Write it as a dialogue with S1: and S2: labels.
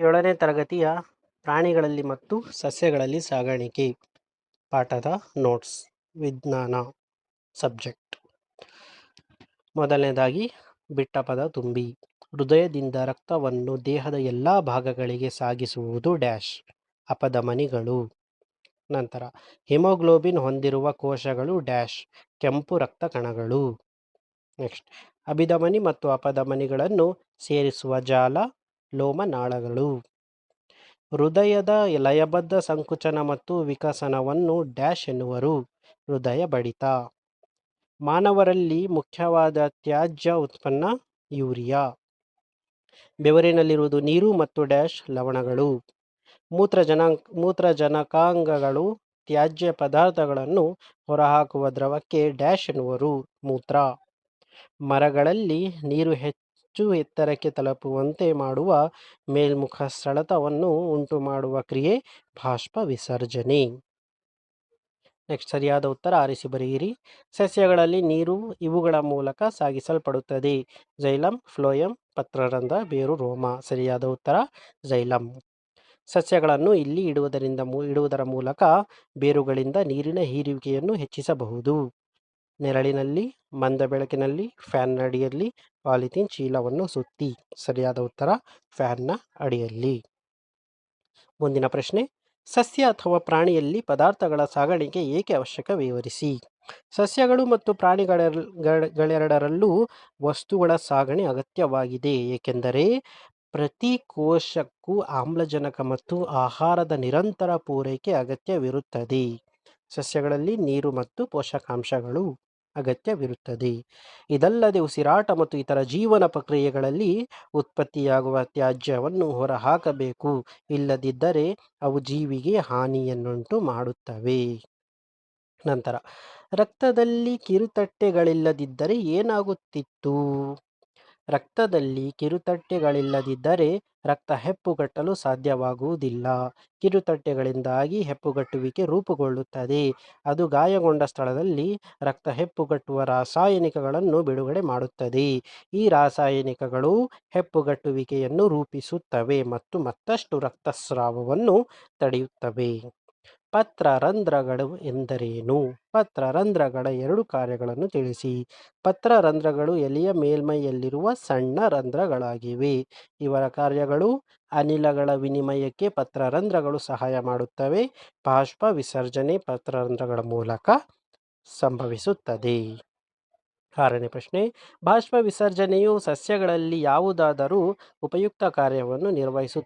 S1: ಏಳನೇ ತರಗತಿಯ ಪ್ರಾಣಿಗಳಲ್ಲಿ ಮತ್ತು ಸಸ್ಯಗಳಲ್ಲಿ ಸಾಗಾಣಿಕೆ. ಪಾಠದ ನೋಟ್ಸ್ ವಿಜ್ಞಾನ. ಸಬ್ಜೆಕ್ಟ್ ಮೊದಲನೇದಾಗಿ ಬಿಟ್ಟ ಪದ ತುಂಬಿ. ಹೃದಯದಿಂದ ರಕ್ತವನ್ನು ದೇಹದ ಎಲ್ಲ ಭಾಗಗಳಿಗೆ ಸಾಗಿಸುವುದು ಡ್ಯಾಶ್ ಅಪಧಮನಿಗಳು. ನಂತರ ಹಿಮೋಗ್ಲೋಬಿನ್ ಹೊಂದಿರುವ ಕೋಶಗಳು ಡ್ಯಾಶ್ ಕೆಂಪು ರಕ್ತ ಕಣಗಳು. ನೆಕ್ಸ್ಟ್ ಅಭಿಧಮನಿ ಮತ್ತು ಅಪಧಮನಿಗಳನ್ನು ಸೇರಿಸುವ ಜಾಲ. ಲೋಮನಾಳಗಳು. ಹೃದಯದ ಲಯಬದ್ಧ ಸಂಕುಚನ ಮತ್ತು ವಿಕಸನವನ್ನು ಡ್ಯಾಶ್ ಎನ್ನುವರು ಹೃದಯ ಬಡಿತ. ಮಾನವರಲ್ಲಿ ಮುಖ್ಯವಾದ ತ್ಯಾಜ್ಯ ಉತ್ಪನ್ನ ಯೂರಿಯಾ. ಬೆವರಿನಲ್ಲಿರುವುದು ನೀರು ಮತ್ತು ಡ್ಯಾಶ್ ಲವಣಗಳು. ಮೂತ್ರಜನ ಮೂತ್ರಜನಕಾಂಗಗಳು ತ್ಯಾಜ್ಯ ಪದಾರ್ಥಗಳನ್ನು ಹೊರಹಾಕುವ ದ್ರವಕ್ಕೆ ಡ್ಯಾಶ್ ಎನ್ನುವರು ಮೂತ್ರ. ಮರಗಳಲ್ಲಿ ನೀರು ಹೆಚ್ಚು ಎತ್ತರಕ್ಕೆ ತಲುಪುವಂತೆ ಮಾಡುವ ಮೇಲ್ಮುಖ ಸೆಳೆತವನ್ನು ಉಂಟು ಮಾಡುವ ಕ್ರಿಯೆ ಬಾಷ್ಪ ವಿಸರ್ಜನೆ. ನೆಕ್ಸ್ಟ್ ಸರಿಯಾದ ಉತ್ತರ ಆರಿಸಿ ಬರೆಯಿರಿ. ಸಸ್ಯಗಳಲ್ಲಿ ನೀರು ಇವುಗಳ ಮೂಲಕ ಸಾಗಿಸಲ್ಪಡುತ್ತದೆ. ಜೈಲಂ, ಫ್ಲೋಯಂ ಪತ್ರರಂಧ್ರ ಬೇರು, ರೋಮ. ಸರಿಯಾದ ಉತ್ತರ ಜೈಲಂ. ಸಸ್ಯಗಳನ್ನು ಇಲ್ಲಿ ಇಡುವುದರಿಂದ ಇಡುವುದರ ಮೂಲಕ ಬೇರುಗಳಿಂದ ನೀರಿನ ಹೀರುವಿಕೆಯನ್ನು ಹೆಚ್ಚಿಸಬಹುದು. ನೆರಳಿನಲ್ಲಿ, ಮಂದ ಬೆಳಕಿನಲ್ಲಿ ಫ್ಯಾನ್ನ ಅಡಿಯಲ್ಲಿ, ಪಾಲಿಥೀನ್ ಚೀಲವನ್ನು ಸುತ್ತಿ. ಸರಿಯಾದ ಉತ್ತರ ಫ್ಯಾನ್ನ ಅಡಿಯಲ್ಲಿ. ಮುಂದಿನ ಪ್ರಶ್ನೆ. ಸಸ್ಯ ಅಥವಾ ಪ್ರಾಣಿಯಲ್ಲಿ ಪದಾರ್ಥಗಳ ಸಾಗಾಣಿಕೆ ಏಕೆ ಅವಶ್ಯಕ ವಿವರಿಸಿ. ಸಸ್ಯಗಳು ಮತ್ತು ಪ್ರಾಣಿಗಳೆರಡರಲ್ಲೂ ವಸ್ತುಗಳ ಸಾಗಣೆ ಅಗತ್ಯವಾಗಿದೆ. ಏಕೆಂದರೆ ಪ್ರತಿ ಕೋಶಕ್ಕೂ ಆಮ್ಲಜನಕ ಮತ್ತು ಆಹಾರದ ನಿರಂತರ ಪೂರೈಕೆ ಅಗತ್ಯವಿರುತ್ತದೆ. ಸಸ್ಯಗಳಲ್ಲಿ ನೀರು ಮತ್ತು ಪೋಷಕಾಂಶಗಳು. ಅಗತ್ಯವಿರುತ್ತದೆ. ಇದಲ್ಲದೆ ಉಸಿರಾಟ ಮತ್ತು ಇತರ ಜೀವನ ಪ್ರಕ್ರಿಯೆಗಳಲ್ಲಿ ಉತ್ಪತ್ತಿಯಾಗುವ ತ್ಯಾಜ್ಯವನ್ನು ಹೊರಹಾಕಬೇಕು. ಇಲ್ಲದಿದ್ದರೆ ಅವು ಜೀವಿಗೆ ಹಾನಿಯನ್ನುಂಟು ಮಾಡುತ್ತವೆ. ನಂತರ, ರಕ್ತದಲ್ಲಿ ಕಿರುತಟ್ಟೆಗಳಿಲ್ಲದಿದ್ದರೆ ಏನಾಗುತ್ತಿತ್ತು? ರಕ್ತದಲ್ಲಿ ಕಿರುತಟ್ಟೆಗಳಿಲ್ಲದಿದ್ದರೆ ರಕ್ತ ಹೆಪ್ಪುಗಟ್ಟಲು ಸಾಧ್ಯವಾಗುವುದಿಲ್ಲ. ಕಿರುತಟ್ಟೆಗಳಿಂದಾಗಿ ಹೆಪ್ಪುಗಟ್ಟುವಿಕೆ ರೂಪುಗೊಳ್ಳುತ್ತದೆ. ಅದು ಗಾಯಗೊಂಡ ಸ್ಥಳದಲ್ಲಿ ರಕ್ತ ಹೆಪ್ಪುಗಟ್ಟುವ ರಾಸಾಯನಿಕಗಳನ್ನು ಬಿಡುಗಡೆ ಮಾಡುತ್ತದೆ. ಈ ರಾಸಾಯನಿಕಗಳು ಹೆಪ್ಪುಗಟ್ಟುವಿಕೆಯನ್ನು ರೂಪಿಸುತ್ತವೆ ಮತ್ತು ಮತ್ತಷ್ಟು ರಕ್ತಸ್ರಾವವನ್ನು ತಡೆಯುತ್ತವೆ. ಪತ್ರರಂಧ್ರಗಳು ಎಂದರೇನು? ಪತ್ರ ರಂಧ್ರಗಳ ಎರಡು ಕಾರ್ಯಗಳನ್ನು ತಿಳಿಸಿ. ಪತ್ರ ರಂಧ್ರಗಳು ಎಲೆಯ ಮೇಲ್ಮೈಯಲ್ಲಿರುವ ಸಣ್ಣ ರಂಧ್ರಗಳಾಗಿವೆ. ಇವರ ಕಾರ್ಯಗಳು ಅನಿಲಗಳ ವಿನಿಮಯಕ್ಕೆ ಪತ್ರ ರಂಧ್ರಗಳು ಸಹಾಯ ಮಾಡುತ್ತವೆ. ಬಾಷ್ಪ ವಿಸರ್ಜನೆ ಪತ್ರರಂಧ್ರಗಳ ಮೂಲಕ ಸಂಭವಿಸುತ್ತದೆ. ಆರನೇ ಪ್ರಶ್ನೆ. ಬಾಷ್ಪ ವಿಸರ್ಜನೆಯು ಸಸ್ಯಗಳಲ್ಲಿ ಯಾವುದಾದರೂ ಉಪಯುಕ್ತ ಕಾರ್ಯವನ್ನು ನಿರ್ವಹಿಸುತ್ತದೆ